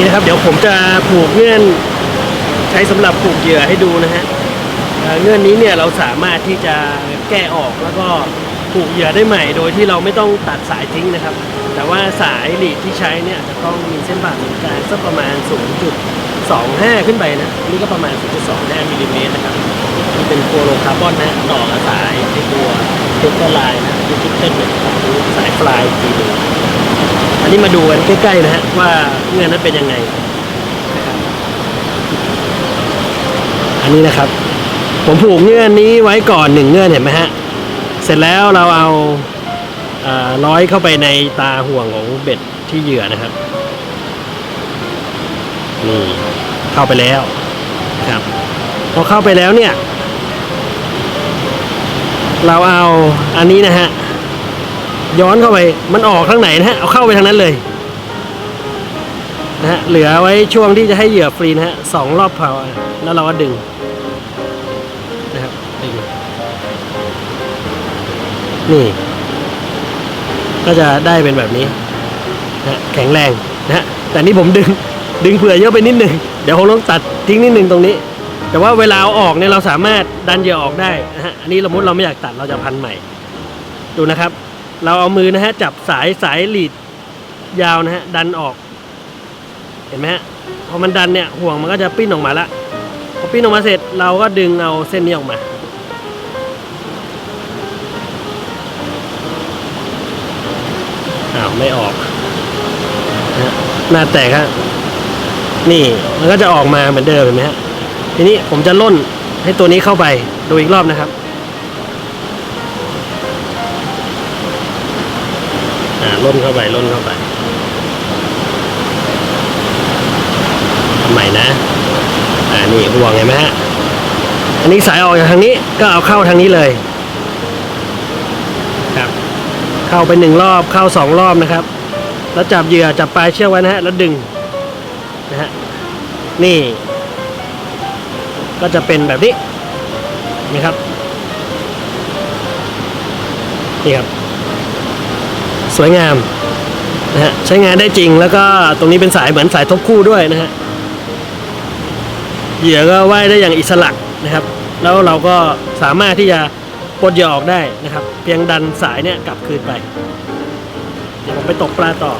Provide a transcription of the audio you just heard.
ี้นะครับ เดี๋ยวผมจะผูกเงื่อนใช้สำหรับผูกเหยื่อให้ดูนะฮะเงื่อนนี้เนี่ยเราสามารถที่จะแก้ออกแล้วก็ผูกเหยื่อได้ใหม่ โดยที่เราไม่ต้องตัดสายทิ้งนะครับ แต่ว่าสายหลีดที่ใช้เนี่ยจะต้องมีเส้นผ่าศูนย์กลางสักประมาณ 0.25 ขึ้นไปนะนี่ก็ประมาณ 0.25มิลลิเมตรนะครับที่เป็นโฟโลคาร์บอนนะต่อกับสายในตัวเทปเปอร์ไลน์นะที่คิดเส้นเป็นสายฟลายอีกทีนึง นนี้มาดูกันใกล้ๆนะฮะว่าเงื่อนนั้นเป็นยังไง อันนี้นะครับ ผมผูกเงื่อนนี้ไว้ก่อนหนึ่งเงื่อนเห็นไหมฮะ เสร็จแล้วเราเอาร้อยเข้าไปในตาห่วงของเบ็ดที่เหยื่อนะครับนี่เข้าไปแล้วครับพอเข้าไปแล้วเนี่ย เราเอาอันนี้นะฮะ ย้อนเข้าไป มันออกทางไหนนะฮะ เอาเข้าไปทางนั้นเลยนะฮะ เหลือไว้ช่วงที่จะให้เหยื่อฟรีนะฮะสองรอบเผาแล้วเราก็ดึงนะครับดึงนี่ ก็จะได้เป็นแบบนี้นะแข็งแรงนะฮะ แต่นี่ผมดึง ดึงเผื่อเยอะไปนิดหนึ่งเดี๋ยวคงต้องตัดทิ้งนิดหนึ่งตรงนี้ แต่ว่าเวลาเอาออกเนี่ยเราสามารถดันเหยื่อออกได้นะฮะ อันนี้สมมติเราไม่อยากตัดเราจะพันใหม่ ดูนะครับ เราเอามือนะฮะจับสายสายหลีดยาวนะฮะดันออก เห็นไหมฮะพอมันดันเนี่ยห่วงมันก็จะปิ้นออกมาละพอปิ้นออกมาเสร็จเราก็ดึงเอาเส้นนี้ออกมา อ้าวไม่ออกนะฮะหน้าแตกฮะนี่มันก็จะออกมาเหมือนเดิมเห็นไหมฮะทีนี้ผมจะล่นให้ตัวนี้เข้าไปดูอีกรอบนะครับ อ่าล่นเข้าไปล่นเข้าไปทำใหม่นะ อ่านี่ห่วงเห็นไหมฮะอันนี้สายออกจากทางนี้ก็เอาเข้าทางนี้เลยครับ เข้าไปหนึ่งรอบเข้าสองรอบนะครับ แล้วจับเหยื่อจับปลายเชือกไว้นะฮะแล้วดึงนะฮะนี่ ก็จะเป็นแบบนี้นะครับนี่ครับ สวยงามนะฮะใช้งานได้จริงแล้วก็ตรงนี้เป็นสายเหมือนสายทบคู่ด้วยนะฮะเหยื่อก็ว่ายได้อย่างอิสระนะครับ แล้วเราก็สามารถที่จะปลดเหยื่อออกได้นะครับ เพียงดันสายเนี่ยกลับคืนไป เดี๋ยวผมไปตกปลาต่อ